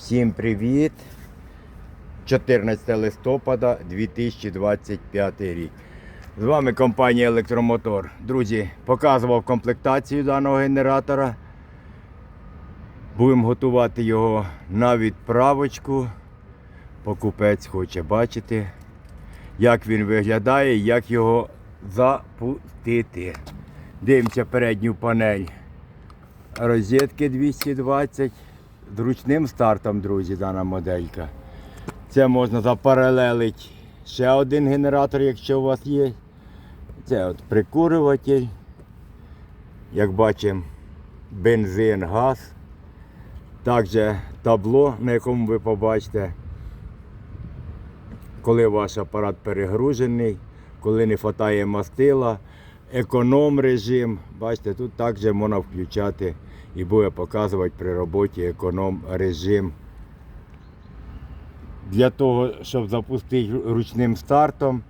Всім привіт! 14 листопада 2025 рік. З вами компанія Електромотор. Друзі, показував комплектацію даного генератора. Будемо готувати його на відправочку. Покупець хоче бачити, як він виглядає, як його запустити. Дивимося передню панель розетки 220 з ручним стартом, друзі, дана моделька. Це можна запаралелити ще один генератор, якщо у вас є. Це от прикурюватель. Як бачимо, бензин, газ. Також табло, на якому ви побачите, коли ваш апарат перегружений, коли не вистачає мастила, економ режим. Бачите, тут також можна включати і буде показувати при роботі економ режим. Для того, щоб запустити ручним стартом,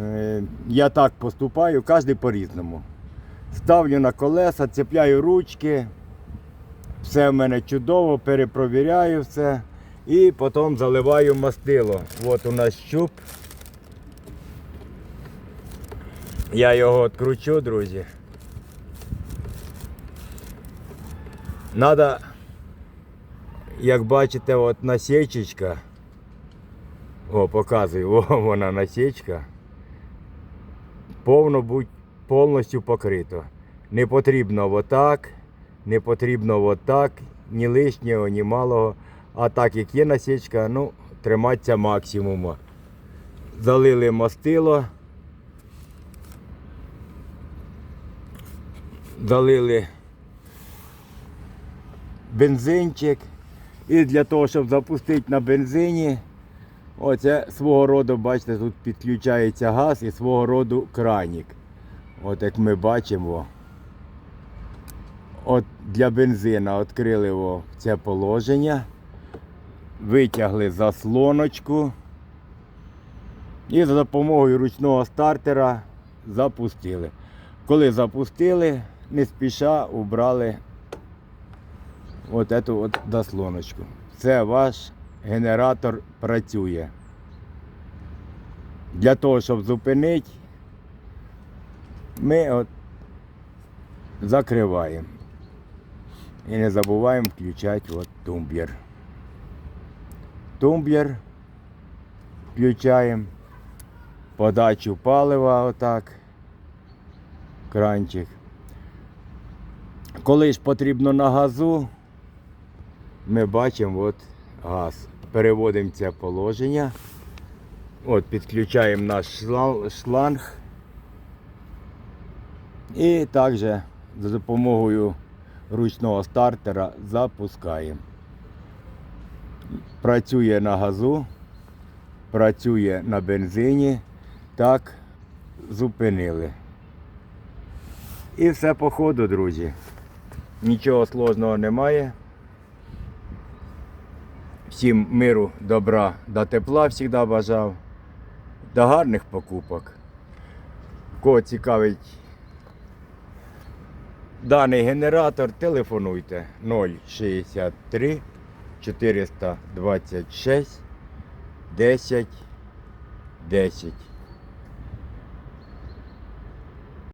е, я так поступаю, кожен по-різному. Ставлю на колеса, цепляю ручки, все в мене чудово, перепровіряю все і потім заливаю мастило. От у нас щуп. Я його відкручу, друзі. Надо, як бачите, от насічечка. О, показую, о, вона насічка. Повно будь повністю покрито. Не потрібно отак, не потрібно отак, ні лишнього, ні малого. А так як є насічка, ну, триматися максимуму. Залили мастило. Залили бензинчик. І для того, щоб запустити на бензині, оце свого роду, бачите, тут підключається газ і свого роду кранік. От як ми бачимо. От для бензина відкрили це положення, витягли заслоночку і за допомогою ручного стартера запустили. Коли запустили, не спіша убрали от эту от заслоночку. Це ваш генератор працює. Для того, щоб зупинити, ми от закриваємо. І не забуваємо включати от тумблер. Тумблер включаємо. Подачу палива отак. Кранчик. Коли ж потрібно на газу, ми бачимо от газ. Переводимо це положення. От підключаємо наш шланг-. І також за допомогою ручного стартера запускаємо. Працює на газу, працює на бензині. Так, зупинили. І все по ходу, друзі. Нічого сложного немає. Всім миру, добра та тепла завжди бажав. До гарних покупок. Кого цікавить даний генератор, телефонуйте 063 426 10 10.